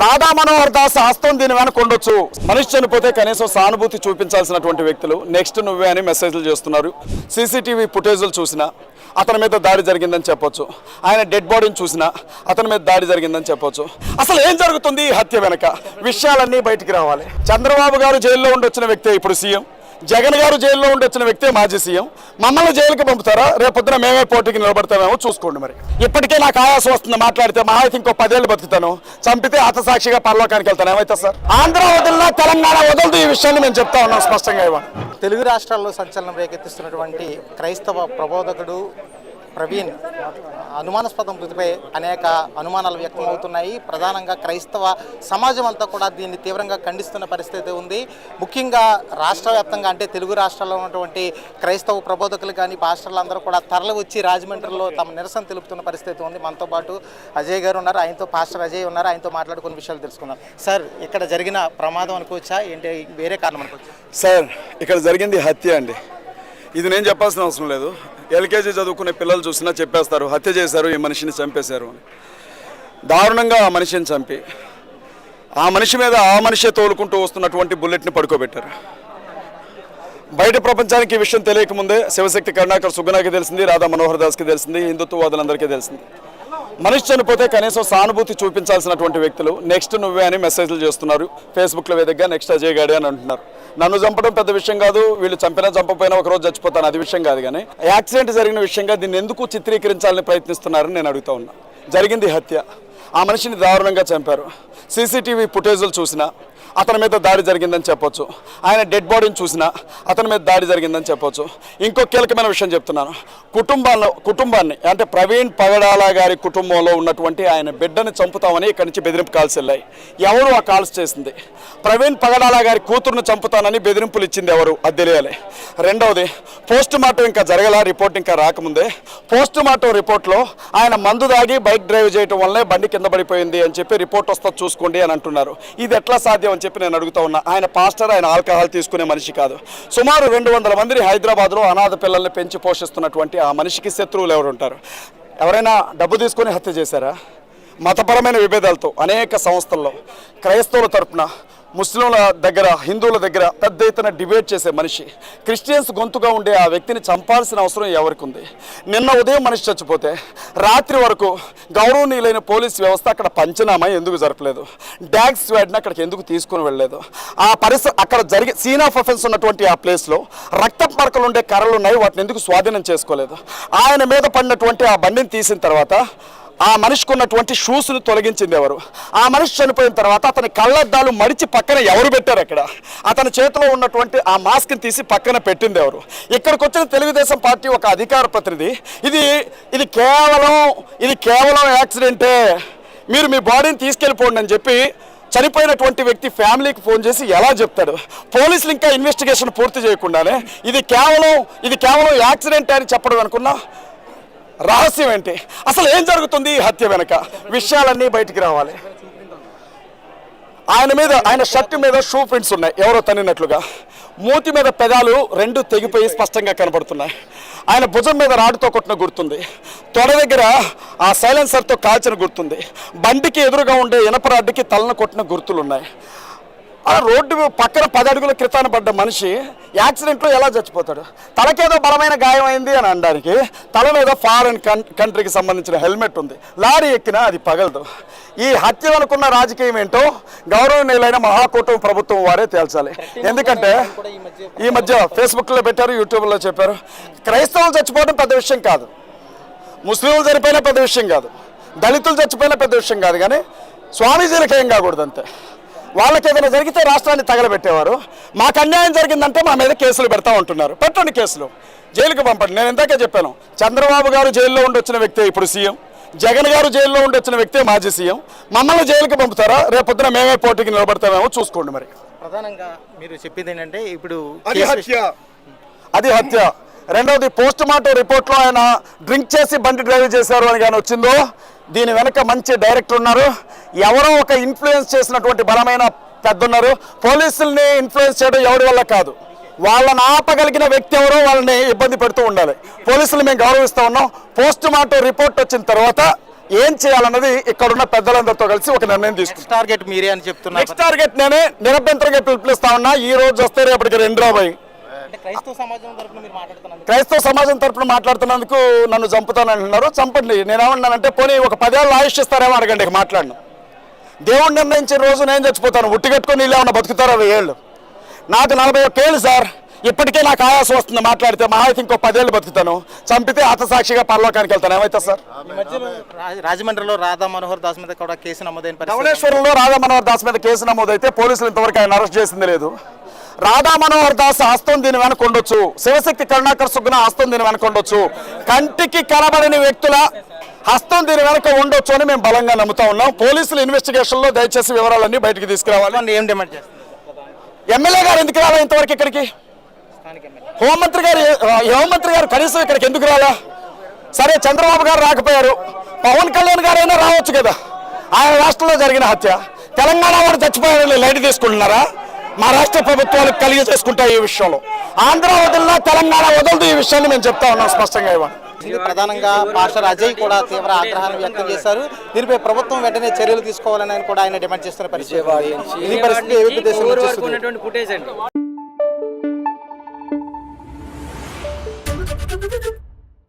రాధా మనోహర్ దాస్ హస్తం దీని వెనక ఉండొచ్చు. మనిషి చనిపోతే కనీసం సానుభూతి చూపించాల్సినటువంటి వ్యక్తులు. నెక్స్ట్ నువ్వే అని మెసేజ్లు చేస్తున్నారు. సీసీటీవీ ఫుటేజ్లు చూసినా అతని మీద దాడి జరిగిందని చెప్పొచ్చు. ఆయన డెడ్ బాడీని చూసినా అతని మీద దాడి జరిగిందని చెప్పొచ్చు. అసలు ఏం జరుగుతుంది ఈ హత్య వెనక? విషయాలన్నీ బయటికి రావాలి. చంద్రబాబు గారు జైల్లో ఉండొచ్చిన వ్యక్తే ఇప్పుడు సీఎం. జగన్ గారు జైల్లో ఉండొచ్చిన వ్యక్తే మాజీ సీఎం. మమ్మల్ని జైలుకి పంపుతారా? రేపొద్దున మేమే పోటీకి నిలబడతామేమో చూసుకోండి మరి. ఇప్పటికే నాకు ఆయాసం వస్తుంది మాట్లాడితే మా అయితే ఇంకో పదేళ్ళు బతుకుతాను. చంపితే అతసాక్షిగా పరలోకానికి వెళ్తాను. ఏమైతే సార్? ఆంధ్ర వదిలినా తెలంగాణ వదలదు ఈ విషయాన్ని మేము చెప్తా ఉన్నాం స్పష్టంగా ఇవ్వండి. తెలుగు రాష్ట్రాల్లో సంచలనం రేకెత్తిస్తున్నటువంటి క్రైస్తవ ప్రబోధకుడు ప్రవీణ్ అనుమానాస్పదం మృతిపై అనేక అనుమానాలు వ్యక్తమవుతున్నాయి ప్రధానంగా క్రైస్తవ సమాజం అంతా కూడా దీన్ని తీవ్రంగా ఖండిస్తున్న పరిస్థితి ఉంది. ముఖ్యంగా రాష్ట్ర వ్యాప్తంగా అంటే తెలుగు రాష్ట్రాల్లో ఉన్నటువంటి క్రైస్తవ ప్రబోధకులు కానీ పాస్టర్లు అందరూ కూడా తరలి వచ్చి రాజమండ్రిలో తమ నిరసన తెలుపుతున్న పరిస్థితి ఉంది. మనతో పాటు అజయ్ గారు ఉన్నారు. ఆయనతో పాస్టర్ అజయ్ ఉన్నారు. ఆయనతో మాట్లాడుకున్న విషయాలు తెలుసుకుందాం. సార్ ఇక్కడ జరిగిన ప్రమాదం అనుకోవచ్చా? ఏంటి వేరే కారణం అనుకోవచ్చా? సార్ ఇక్కడ జరిగింది హత్య అండి. ఇది నేను చెప్పాల్సిన అవసరం లేదు. ఎల్కేజీ చదువుకునే పిల్లలు చూసినా చెప్పేస్తారు హత్య చేశారు ఈ మనిషిని చంపేశారు అని. దారుణంగా ఆ మనిషిని చంపి ఆ మనిషి మీద ఆ మనిషే తోలుకుంటూ వస్తున్నటువంటి బుల్లెట్ని పడుకోబెట్టారు. బయట ప్రపంచానికి ఈ విషయం తెలియకముందే శివశక్తి కరుణాకర్ సుగుణాకి తెలిసింది రాధా మనోహర్ దాస్కి తెలిసింది హిందుత్వవాదులందరికీ తెలిసింది. మనిషి చనిపోతే కనీసం సానుభూతి చూపించాల్సినటువంటి వ్యక్తులు నెక్స్ట్ నువ్వే అని మెసేజ్లు చేస్తున్నారు. ఫేస్బుక్లో వేదికగా నెక్స్ట్ అజయ్ గాడి అని అంటున్నారు. నన్ను చంపడం పెద్ద విషయం కాదు వీళ్ళు చంపినా చంపపోయినా ఒక రోజు చచ్చిపోతాను అది విషయం కాదు కానీ యాక్సిడెంట్ జరిగిన విషయంగా దీన్ని ఎందుకు చిత్రీకరించాలని ప్రయత్నిస్తున్నారని నేను అడుగుతా ఉన్నా. జరిగింది హత్య. ఆ మనిషిని దారుణంగా చంపారు. సీసీటీవీ ఫుటేజ్లు చూసినా అతని మీద దాడి జరిగిందని చెప్పొచ్చు. ఆయన డెడ్ బాడీని చూసినా అతని మీద దాడి జరిగిందని చెప్పొచ్చు. ఇంకో కీలకమైన విషయం చెప్తున్నాను. కుటుంబాల్లో కుటుంబాన్ని అంటే ప్రవీణ్ పగడాల గారి కుటుంబంలో ఉన్నటువంటి ఆయన బిడ్డని చంపుతామని ఇక్కడి నుంచి బెదిరింపు కాల్స్ వెళ్ళాయి. ఎవరు ఆ కాల్స్ చేసింది? ప్రవీణ్ పగడాల గారి కూతురును చంపుతానని బెదిరింపులు ఇచ్చింది ఎవరు? అది తెలియాలి. రెండవది పోస్ట్ మార్టం ఇంకా జరగల? రిపోర్ట్ ఇంకా రాకముందే. పోస్ట్ మార్టం రిపోర్ట్లో ఆయన మందు దాగి బైక్ డ్రైవ్ చేయడం వల్లే బండి కింద పడిపోయింది అని చెప్పి రిపోర్ట్ వస్తా చూసుకోండి అని అంటున్నారు. ఇది ఎట్లా సాధ్యం అని చెప్పి నేను అడుగుతా ఉన్నా. ఆయన పాస్టర్ ఆయన ఆల్కహాల్ తీసుకునే మనిషి కాదు. సుమారు రెండు వందల మందిని హైదరాబాద్లో అనాథ పిల్లల్ని పెంచి పోషిస్తున్నటువంటి ఆ మనిషికి శత్రువులు ఎవరు ఉంటారు ఎవరైనా డబ్బు తీసుకొని హత్య చేశారా? మతపరమైన విభేదాలతో అనేక సంస్థల్లో క్రైస్తవుల తరపున ముస్లింల దగ్గర హిందువుల దగ్గర పెద్ద ఎత్తున డిబేట్ చేసే మనిషి క్రిస్టియన్స్ గొంతుగా ఉండే ఆ వ్యక్తిని చంపాల్సిన అవసరం ఎవరికి ఉంది? నిన్న ఉదయం మనిషి చచ్చిపోతే రాత్రి వరకు గౌరవనీయులైన పోలీస్ వ్యవస్థ అక్కడ పంచనామా ఎందుకు జరపలేదు? డ్యాగ్ స్వాడ్ని అక్కడికి ఎందుకు తీసుకుని వెళ్ళలేదు? ఆ పరిస అక్కడ జరిగే సీన్ ఆఫ్ అఫెన్స్ ఉన్నటువంటి ఆ ప్లేస్లో రక్త మరకలు ఉండే కర్రలు ఉన్నాయి వాటిని ఎందుకు స్వాధీనం చేసుకోలేదు? ఆయన మీద పడినటువంటి ఆ బండిని తీసిన తర్వాత ఆ మనిషికి ఉన్నటువంటి షూస్ను తొలగించింది ఎవరు? ఆ మనిషి చనిపోయిన తర్వాత అతని కళ్ళద్దాలు మడిచి పక్కన ఎవరు పెట్టారు అక్కడ? అతని చేతిలో ఉన్నటువంటి ఆ మాస్క్ని తీసి పక్కన పెట్టింది ఎవరు? ఇక్కడికి వచ్చిన తెలుగుదేశం పార్టీ ఒక అధికార ప్రతినిధి ఇది ఇది కేవలం ఇది కేవలం యాక్సిడెంటే. మీరు మీ బాడీని తీసుకెళ్ళిపోండి అని చెప్పి చనిపోయినటువంటి వ్యక్తి ఫ్యామిలీకి ఫోన్ చేసి ఎలా చెప్తాడు? పోలీసులు ఇంకా ఇన్వెస్టిగేషన్ పూర్తి చేయకుండానే ఇది కేవలం ఇది కేవలం యాక్సిడెంట్ అని చెప్పడం అనుకున్నా? రహస్యం ఏంటి? అసలు ఏం జరుగుతుంది ఈ హత్య వెనక? విషయాలన్నీ బయటికి రావాలి. ఆయన మీద ఆయన షర్ట్ మీద షూ ప్రింట్స్ ఉన్నాయి. ఎవరో తన్నినట్లుగా. మూతి మీద పెదాలు రెండు తెగిపోయి స్పష్టంగా కనబడుతున్నాయి. ఆయన భుజం మీద రాడుతో కొట్టిన గుర్తుంది. తొడ దగ్గర ఆ సైలెన్సర్తో కాల్చిన గుర్తుంది. బండికి ఎదురుగా ఉండే ఇనప రాడ్డుకి తలను కొట్టిన గుర్తులు ఉన్నాయి ఆ రోడ్డు పక్కన పది అడుగుల క్రితాన పడ్డ మనిషి యాక్సిడెంట్లో ఎలా చచ్చిపోతాడు? తలకేదో బలమైన గాయం అయింది అని అనడానికి తల మీద ఫారెన్ కంట్రీకి సంబంధించిన హెల్మెట్ ఉంది. లారీ ఎక్కినా అది పగలదు. ఈ హత్య అనుకున్న రాజకీయం ఏంటో గౌరవనీయులైన మహాకూటమి ప్రభుత్వం వారే తేల్చాలి. ఎందుకంటే ఈ మధ్య ఫేస్బుక్లో పెట్టారు యూట్యూబ్లో చెప్పారు. క్రైస్తవులు చచ్చిపోవడం పెద్ద విషయం కాదు. ముస్లింలు చనిపోయినా పెద్ద విషయం కాదు. దళితులు చచ్చిపోయినా పెద్ద విషయం కాదు కానీ స్వామీజీలకు ఏం కాకూడదు అంతే. వాళ్ళకి ఏదైనా జరిగితే రాష్ట్రాన్ని తగలబెట్టేవారు. మాకు అన్యాయం జరిగిందంటే మా మీద కేసులు పెడతా ఉంటున్నారు. పెట్టండి కేసులు. జైలుకి పంపండి. నేను ఇందాకే చెప్పాను. చంద్రబాబు గారు జైల్లో ఉండొచ్చిన వ్యక్తే ఇప్పుడు సీఎం. జగన్ గారు జైల్లో ఉండొచ్చిన వ్యక్తే మాజీ సీఎం. మమ్మల్ని జైలుకి పంపుతారా? రేపొద్దున మేమే పోటీకి నిలబడతామేమో చూసుకోండి మరి. ప్రధానంగా మీరు చెప్పింది ఏంటంటే ఇప్పుడు అది హత్య. అది హత్య. రెండవది పోస్ట్ మార్టం రిపోర్ట్లో ఆయన డ్రింక్ చేసి బండి డ్రైవ్ చేశారు అని కానీ వచ్చిందో? దీని వెనక మంచి డైరెక్టర్ ఉన్నారు. ఎవరో ఒక ఇన్ఫ్లుయెన్స్ చేసినటువంటి బలమైన పెద్ద ఉన్నారు పోలీసుల్ని ఇన్ఫ్లుయెన్స్ చేయడం ఎవరి వల్ల కాదు. వాళ్ళని ఆపగలిగిన వ్యక్తి ఎవరో వాళ్ళని ఇబ్బంది పెడుతూ ఉండాలి. పోలీసులు మేము గౌరవిస్తూ ఉన్నాం. పోస్ట్ మార్టం రిపోర్ట్ వచ్చిన తర్వాత ఏం చేయాలన్నది ఇక్కడున్న పెద్దలందరితో కలిసి ఒక నిర్ణయం తీసుకుంటాం. టార్గెట్ మీరే అని చెప్తున్నారు. నెక్స్ట్ టార్గెట్ నేనే నిరభ్యంతరంగా పిలుపునిస్తా ఉన్నా. ఈ రోజు వస్తే రేపటికి రెండు రాబోయి. క్రైస్తవ సమాజం తరపున మీరు మాట్లాడుతున్నారు క్రైస్తవ సమాజం తరపున మాట్లాడుతున్నందుకు నన్ను చంపుతానంటున్నారు చంపండి. నేనేమన్నానంటే పోనీ ఒక పదేళ్ళు ఆయుష్ ఇస్తారేమో అడగండి ఇక మాట్లాడను. దేవుడు నిర్ణయించిన రోజు నేను చచ్చిపోతాను. ఉట్టి కట్టుకొని వీళ్ళు ఏమన్నా బతుకుతారో అరవై ఏళ్ళు? నాకు నలభై ఒక్క ఏళ్ళు సార్. ఇప్పటికే నాకు ఆయాసం వస్తుంది మాట్లాడితే. మహా అయితే ఇంకో పదేళ్ళు బతుకుతాను. చంపితే హతసాక్షిగా పరలోకానికి వెళ్తాను. ఏమైతే సార్? రాజమండ్రిలో రాధా మనోహర్ దాస్ మీద కూడా కేసు నమోదైన ధవళేశ్వరంలో రాధా మనోహర్ దాస్ మీద కేసు నమోదైతే పోలీసులు ఇంతవరకు ఆయన అరెస్ట్ చేసింది లేదు. రాధా మనోహర్ దాస్ హస్తం దీని వెనక ఉండొచ్చు. శివశక్తి కరుణాకర్ సుగ్న హస్తం దీని వెనక ఉండొచ్చు. కంటికి కనబడని వ్యక్తుల హస్తం దీని వెనక ఉండొచ్చు అని మేము బలంగా నమ్ముతా ఉన్నాం. పోలీసులు ఇన్వెస్టిగేషన్లో దయచేసి వివరాలన్నీ బయటికి తీసుకురావాలి. ఏం డిమాండ్ చేస్తున్నారు ఎమ్మెల్యే గారు ఎందుకు రాలా ఇంతవరకు ఇక్కడికి? హోంమంత్రి గారు హోంమంత్రి గారు కనీసం ఇక్కడికి ఎందుకు రాలా? సరే చంద్రబాబు గారు రాకపోయారు. పవన్ కళ్యాణ్ గారైనా రావచ్చు కదా. ఆయన రాష్ట్రంలో జరిగిన హత్య. తెలంగాణ వాడు చచ్చిపోయారని లైట్ తీసుకుంటున్నారా? మా రాష్ట్ర ప్రభుత్వాలు కలిగి చేసుకుంటాయి ఈ విషయంలో. ఆంధ్ర వదిలినా తెలంగాణ వదలదు ఈ విషయాన్ని మేము చెప్తా ఉన్నాం స్పష్టంగా ఇవ్వాలి ఇది ప్రధానంగా పాస్టర్ అజయ్ కూడా తీవ్ర ఆగ్రహాన్ని వ్యక్తం చేశారు. దీనిపై ప్రభుత్వం వెంటనే చర్యలు తీసుకోవాలని కూడా ఆయన డిమాండ్ చేస్తున్న పరిస్థితి. ఇది పరిస్థితి దేశం